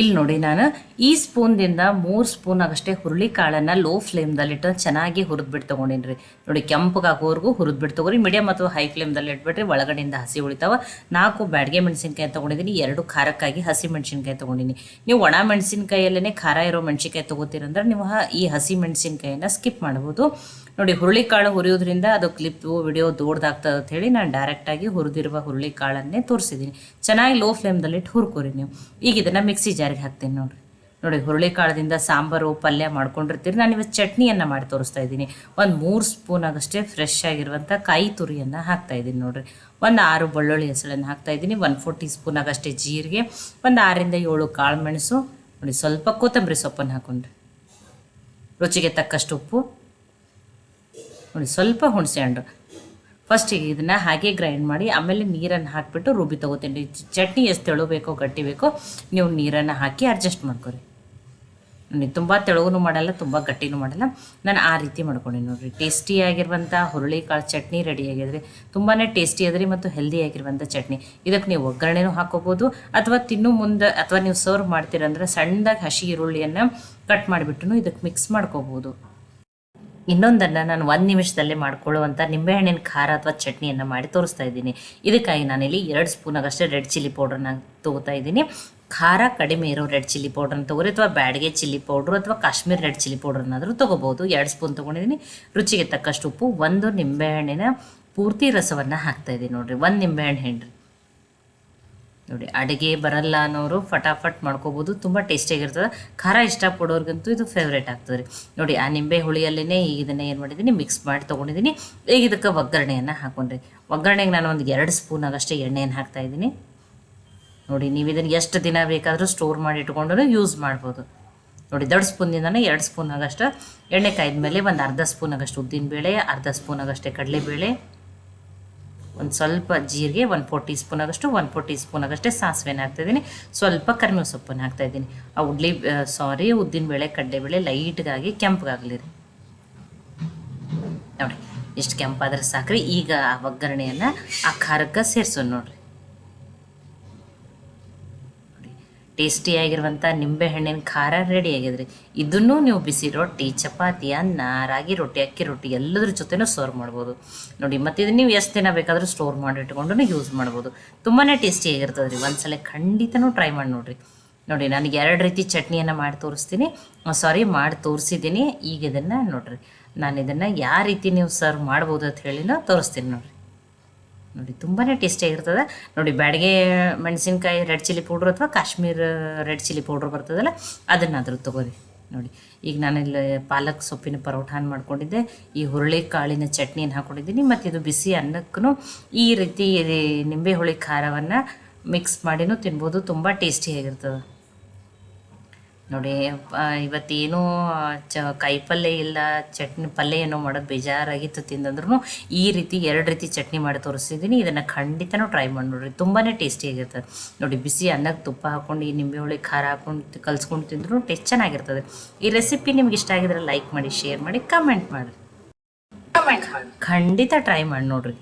ಇಲ್ಲಿ ನೋಡಿ ನಾನು ಈ ಸ್ಪೂನ್ದಿಂದ ಮೂರು ಸ್ಪೂನ್ ಆಗಷ್ಟೇ ಹುರುಳಿ ಕಾಳನ್ನು ಲೋ ಫ್ಲೇಮ್ದಲ್ಲಿಟ್ಟು ಚೆನ್ನಾಗಿ ಹುರಿದ್ಬಿಟ್ಟು ತೊಗೊಂಡಿನಿ ರೀ ನೋಡಿ ಕೆಂಪಗಾಗೋವರೆಗೂ ಹುರಿದ್ಬಿಟ್ಟು ತೊಗೊರಿ ಮೀಡಿಯಮ್ ಅಥವಾ ಹೈ ಫ್ಲೇಮ್ದಲ್ಲಿ ಇಟ್ಬಿಟ್ರಿ ಒಳಗಡೆಯಿಂದ ಹಸಿ ಉಳಿತಾವ. ನಾಲ್ಕು ಬ್ಯಾಡ್ಗೆ ಮೆಣಸಿನ್ಕಾಯಿ ತೊಗೊಂಡಿದ್ದೀನಿ ಎರಡು ಖಾರಕ್ಕಾಗಿ ಹಸಿ ಮೆಣಸಿನಕಾಯಿ ತೊಗೊಂಡಿನಿ. ನೀವು ಒಣ ಮೆಣಸಿನ್ಕಾಯಲ್ಲೇ ಖಾರ ಇರೋ ಮೆಣಸಿನ್ಕಾಯಿ ತೊಗೋತೀರಂದ್ರೆ ನೀವು ಈ ಹಸಿ ಮೆಣಸಿನ್ಕಾಯಿನ ಸ್ಕಿಪ್ ಮಾಡ್ಬೋದು. ನೋಡಿ ಹುರುಳಿಕಾಳು ಹುರಿಯೋದ್ರಿಂದ ಅದು ಕ್ಲಿಪ್ಪು ವಿಡಿಯೋ ದೊಡ್ಡದಾಗ್ತದೆ ಅಂತ ಹೇಳಿ ನಾನು ಡೈರೆಕ್ಟಾಗಿ ಹುರಿದಿರುವ ಹುರುಳಿಕಾಳನ್ನೇ ತೋರಿಸಿದ್ದೀನಿ ಚೆನ್ನಾಗಿ ಲೋ ಫ್ಲೇಮ್ದಲ್ಲಿಟ್ಟು ಹುರ್ಕೋರಿ ನೀವು. ಈಗ ಇದನ್ನು ಮಿಕ್ಸಿ ಜಾರಿಗೆ ಹಾಕ್ತೀನಿ ನೋಡ್ರಿ. ನೋಡಿ ಹುರುಳಿಕಾಳದಿಂದ ಸಾಂಬಾರು, ಪಲ್ಯ ಮಾಡ್ಕೊಂಡಿರ್ತೀರಿ. ನಾನು ಇವತ್ತು ಚಟ್ನಿಯನ್ನು ಮಾಡಿ ತೋರಿಸ್ತಾ ಇದ್ದೀನಿ. ಒಂದು ಮೂರು ಸ್ಪೂನ್ ಆಗಷ್ಟೇ ಫ್ರೆಶ್ ಆಗಿರುವಂಥ ಕಾಯಿ ತುರಿಯನ್ನು ಹಾಕ್ತಾ ಇದ್ದೀನಿ ನೋಡಿರಿ. ಒಂದು ಆರು ಬೆಳ್ಳುಳ್ಳಿ ಹೆಸಳನ್ನು ಹಾಕ್ತಾ ಇದ್ದೀನಿ. ಒನ್ ಫೋರ್ ಟೀ ಸ್ಪೂನ್ ಆಗಷ್ಟೇ ಜೀರಿಗೆ. ಒಂದು ಆರಿಂದ ಏಳು ಕಾಳು ಮೆಣಸು. ನೋಡಿ, ಸ್ವಲ್ಪ ಕೊತ್ತಂಬರಿ ಸೊಪ್ಪನ್ನು ಹಾಕೊಂಡ್ರಿ. ರುಚಿಗೆ ತಕ್ಕಷ್ಟು ಉಪ್ಪು. ನೋಡಿ, ಸ್ವಲ್ಪ ಹುಣಸೆ ಹಣ್ಣು. ಫಸ್ಟಿಗೆ ಇದನ್ನು ಹಾಗೆ ಗ್ರೈಂಡ್ ಮಾಡಿ, ಆಮೇಲೆ ನೀರನ್ನು ಹಾಕಿಬಿಟ್ಟು ರುಬ್ಬಿ ತಗೋತೀನಿ. ಚಟ್ನಿ ಎಷ್ಟು ತೆಳು ಬೇಕೋ ಗಟ್ಟಿ ಬೇಕೋ, ನೀವು ನೀರನ್ನು ಹಾಕಿ ಅಡ್ಜಸ್ಟ್ ಮಾಡ್ಕೊರಿ. ನನಗೆ ತುಂಬ ತೆಳುಗೂ ಮಾಡಲ್ಲ, ತುಂಬ ಗಟ್ಟಿನೂ ಮಾಡಲ್ಲ. ನಾನು ಆ ರೀತಿ ಮಾಡ್ಕೊಂಡೆ ನೋಡಿರಿ. ಟೇಸ್ಟಿಯಾಗಿರುವಂಥ ಹುರುಳಿಕಾಳು ಚಟ್ನಿ ರೆಡಿ ಆಗಿದ್ರಿ ತುಂಬಾ ಟೇಸ್ಟಿ ಅದ್ರಿ ಮತ್ತು ಹೆಲ್ದಿ ಆಗಿರುವಂಥ ಚಟ್ನಿ. ಇದಕ್ಕೆ ನೀವು ಒಗ್ಗರಣೆನೂ ಹಾಕೋಬೋದು, ಅಥವಾ ತಿನ್ನು ಮುಂದೆ, ಅಥವಾ ನೀವು ಸರ್ವ್ ಮಾಡ್ತೀರಂದ್ರೆ ಸಣ್ಣದಾಗಿ ಹಸಿ ಈರುಳ್ಳಿಯನ್ನು ಕಟ್ ಮಾಡಿಬಿಟ್ಟು ಇದಕ್ಕೆ ಮಿಕ್ಸ್ ಮಾಡ್ಕೋಬೋದು. ಇನ್ನೊಂದನ್ನು ನಾನು ಒಂದು ನಿಮಿಷದಲ್ಲೇ ಮಾಡ್ಕೊಳ್ಳುವಂಥ ನಿಂಬೆಹಣ್ಣಿನ ಖಾರ ಅಥವಾ ಚಟ್ನಿಯನ್ನು ಮಾಡಿ ತೋರಿಸ್ತಾ ಇದ್ದೀನಿ. ಇದಕ್ಕಾಗಿ ನಾನಿಲ್ಲಿ ಎರಡು ಸ್ಪೂನಾಗಷ್ಟೇ ರೆಡ್ ಚಿಲ್ಲಿ ಪೌಡ್ರನ್ನ ತೊಗೋತಾ ಇದ್ದೀನಿ. ಖಾರ ಕಡಿಮೆ ಇರೋ ರೆಡ್ ಚಿಲ್ಲಿ ಪೌಡ್ರನ್ನ ತೊಗೊರಿ ಅಥವಾ ಬ್ಯಾಡ್ಗೆ ಚಿಲ್ಲಿ ಪೌಡ್ರು ಅಥವಾ ಕಾಶ್ಮೀರ್ ರೆಡ್ ಚಿಲ್ಲಿ ಪೌಡ್ರನ್ನಾದರೂ ತೊಗೋಬೋದು. ಎರಡು ಸ್ಪೂನ್ ತೊಗೊಂಡಿದ್ದೀನಿ. ರುಚಿಗೆ ತಕ್ಕಷ್ಟು ಉಪ್ಪು, ಒಂದು ನಿಂಬೆಹಣ್ಣಿನ ಪೂರ್ತಿ ರಸವನ್ನು ಹಾಕ್ತಾ ಇದ್ದೀನಿ ನೋಡಿರಿ. ಒಂದು ನಿಂಬೆಹಣ್ಣು ಹೆಣ್ರಿ ನೋಡಿ, ಅಡುಗೆ ಬರಲ್ಲ ಅನ್ನೋರು ಫಟಾಫಟ್ ಮಾಡ್ಕೋಬೋದು, ತುಂಬ ಟೇಸ್ಟಿಯಾಗಿರ್ತದೆ ಖಾರ ಇಷ್ಟಪಡೋರ್ಗಂತೂ ಇದು ಫೇವ್ರೇಟ್ ಆಗ್ತದೆ ರೀ. ನೋಡಿ, ಆ ನಿಂಬೆ ಹುಳಿಯಲ್ಲೇ ಈಗ ಇದನ್ನು ಏನು ಮಾಡಿದ್ದೀನಿ ಮಿಕ್ಸ್ ಮಾಡಿ ತೊಗೊಂಡಿದ್ದೀನಿ. ಈಗ ಇದಕ್ಕೆ ಒಗ್ಗರಣೆಯನ್ನು ಹಾಕೊಂಡ್ರಿ. ಒಗ್ಗರಣೆಗೆ ನಾನು ಒಂದು ಎರಡು ಸ್ಪೂನ್ ಆಗಷ್ಟೇ ಎಣ್ಣೆಯನ್ನು ಹಾಕ್ತಾ ಇದ್ದೀನಿ. ನೋಡಿ, ನೀವು ಇದನ್ನು ಎಷ್ಟು ದಿನ ಬೇಕಾದರೂ ಸ್ಟೋರ್ ಮಾಡಿ ಇಟ್ಕೊಂಡು ಯೂಸ್ ಮಾಡ್ಬೋದು. ನೋಡಿ, ದೊಡ್ಡ ಸ್ಪೂನಿಂದನೇ ಎರಡು ಸ್ಪೂನ್ ಆಗಷ್ಟು. ಎಣ್ಣೆ ಕಾಯ್ದ ಒಂದು ಅರ್ಧ ಸ್ಪೂನ್ ಆಗಷ್ಟು ಉದ್ದಿನಬೇಳೆ ಅರ್ಧ ಸ್ಪೂನ್ ಆಗಷ್ಟೇ ಕಡಲೆಬೇಳೆ. ಒಂದು ಸ್ವಲ್ಪ ಜೀರಿಗೆ ಒನ್ ಫೋರ್ ಟೀ ಸ್ಪೂನ್ ಆಗಷ್ಟು ಒನ್ ಫೋರ್ ಟೀ ಸ್ಪೂನ್ ಆಗಷ್ಟೇ ಸಾಸಿವೆನ ಹಾಕ್ತಾಯಿದ್ದೀನಿ ಸ್ವಲ್ಪ ಕರಿಬೇವು ಸೊಪ್ಪನ್ನು ಹಾಕ್ತಾಯಿದ್ದೀನಿ ಆ ಉಡ್ಲಿ ಸಾರಿ ಉದ್ದಿನ ಉದ್ದಿನಬೇಳೆ ಕಡಲೆಬೇಳೆ ಲೈಟ್ಗಾಗಿ ಕೆಂಪಗಾಗಲಿ ರೀ. ನೋಡಿ ಇಷ್ಟು ಕೆಂಪಾದ್ರೆ ಸಾಕ್ರಿ. ಈಗ ಆ ಒಗ್ಗರಣೆಯನ್ನು ಆ ಖಾರಕ್ಕೆ ಸೇರಿಸೋಣ ನೋಡ್ರಿ ನೋಡಿ ಟೇಸ್ಟಿಯಾಗಿರುವಂಥ ನಿಂಬೆಹಣ್ಣಿನ ಖಾರ ರೆಡಿ ರೀ ಇದನ್ನು ನೀವು ಬಿಸಿ ರೊಟ್ಟಿ, ಚಪಾತಿ, ಅನ್ನ, ರಾಗಿ ರೊಟ್ಟಿ, ಅಕ್ಕಿ ರೊಟ್ಟಿ ಎಲ್ಲದ್ರ ಜೊತೆನೂ ಸರ್ವ್ ಮಾಡ್ಬೋದು. ನೋಡಿ, ಮತ್ತು ಇದು ನೀವು ಎಷ್ಟು ದಿನ ಬೇಕಾದರೂ ಸ್ಟೋರ್ ಮಾಡಿ ಇಟ್ಕೊಂಡು ಯೂಸ್ ಮಾಡ್ಬೋದು. ತುಂಬಾ ಟೇಸ್ಟಿಯಾಗಿರ್ತದೆ ರೀ ಒಂದು ಸಲ ಖಂಡಿತನೂ ಟ್ರೈ ಮಾಡಿ ನೋಡಿರಿ. ನೋಡಿ, ನನಗೆ ಎರಡು ರೀತಿ ಚಟ್ನಿಯನ್ನು ಮಾಡಿ ತೋರಿಸ್ತೀನಿ. ಸಾರಿ ಮಾಡಿ ತೋರಿಸಿದ್ದೀನಿ. ಈಗ ಇದನ್ನು ನೋಡಿರಿ. ನಾನು ಇದನ್ನು ಯಾವ ರೀತಿ ನೀವು ಸರ್ವ್ ಮಾಡ್ಬೋದು ಅಂತ ಹೇಳಿನ ತೋರಿಸ್ತೀನಿ ನೋಡಿರಿ. ನೋಡಿ ತುಂಬಾ ಟೇಸ್ಟಿಯಾಗಿರ್ತದೆ ನೋಡಿ, ಬ್ಯಾಡಿಗೆ ಮೆಣಸಿನ್ಕಾಯಿ ರೆಡ್ ಚಿಲ್ಲಿ ಪೌಡ್ರ್ ಅಥವಾ ಕಾಶ್ಮೀರ್ ರೆಡ್ ಚಿಲ್ಲಿ ಪೌಡ್ರ್ ಬರ್ತದಲ್ಲ, ಅದನ್ನಾದರೂ ತೊಗೋರಿ. ನೋಡಿ, ಈಗ ನಾನಿಲ್ಲಿ ಪಾಲಕ್ ಸೊಪ್ಪಿನ ಪರೋಠಾನ ಮಾಡ್ಕೊಂಡಿದ್ದೆ. ಈ ಹುರುಳಿ ಕಾಳಿನ ಚಟ್ನಿನ ಹಾಕ್ಕೊಂಡಿದ್ದೀನಿ ಮತ್ತು ಇದು ಬಿಸಿ ಅನ್ನಕ್ಕೂ ಈ ರೀತಿ ನಿಂಬೆ ಹುಳಿ ಖಾರವನ್ನು ಮಿಕ್ಸ್ ಮಾಡಿನೂ ತಿನ್ಬೋದು. ತುಂಬ ಟೇಸ್ಟಿಯಾಗಿರ್ತದೆ ನೋಡಿ ಇವತ್ತೇನೋ ಚ ಕಾಯಿ ಪಲ್ಯ ಇಲ್ಲ, ಚಟ್ನಿ ಪಲ್ಯ ಏನೋ ಮಾಡೋದು ಬೇಜಾರಾಗಿತ್ತು ತಿಂದಂದ್ರೂ ಈ ರೀತಿ ಎರಡು ರೀತಿ ಚಟ್ನಿ ಮಾಡಿ ತೋರಿಸಿದ್ದೀನಿ ಇದನ್ನು ಖಂಡಿತನೂ ಟ್ರೈ ಮಾಡಿ ನೋಡಿರಿ. ತುಂಬಾ ಟೇಸ್ಟಿಯಾಗಿರ್ತದೆ ನೋಡಿ, ಬಿಸಿ ಅನ್ನಕ್ಕೆ ತುಪ್ಪ ಹಾಕ್ಕೊಂಡು ಈ ನಿಂಬೆ ಹುಳಿ ಖಾರ ಹಾಕೊಂಡು ಕಲ್ಸ್ಕೊಂಡು ತಿಂದ್ರೂ ಟೇಸ್ಟ್ ಚೆನ್ನಾಗಿರ್ತದೆ. ಈ ರೆಸಿಪಿ ನಿಮ್ಗೆ ಇಷ್ಟ ಆಗಿದ್ರೆ ಲೈಕ್ ಮಾಡಿ ಶೇರ್ ಮಾಡಿ ಕಮೆಂಟ್ ಮಾಡಿರಿ ಖಂಡಿತ ಟ್ರೈ ಮಾಡಿ ನೋಡ್ರಿ.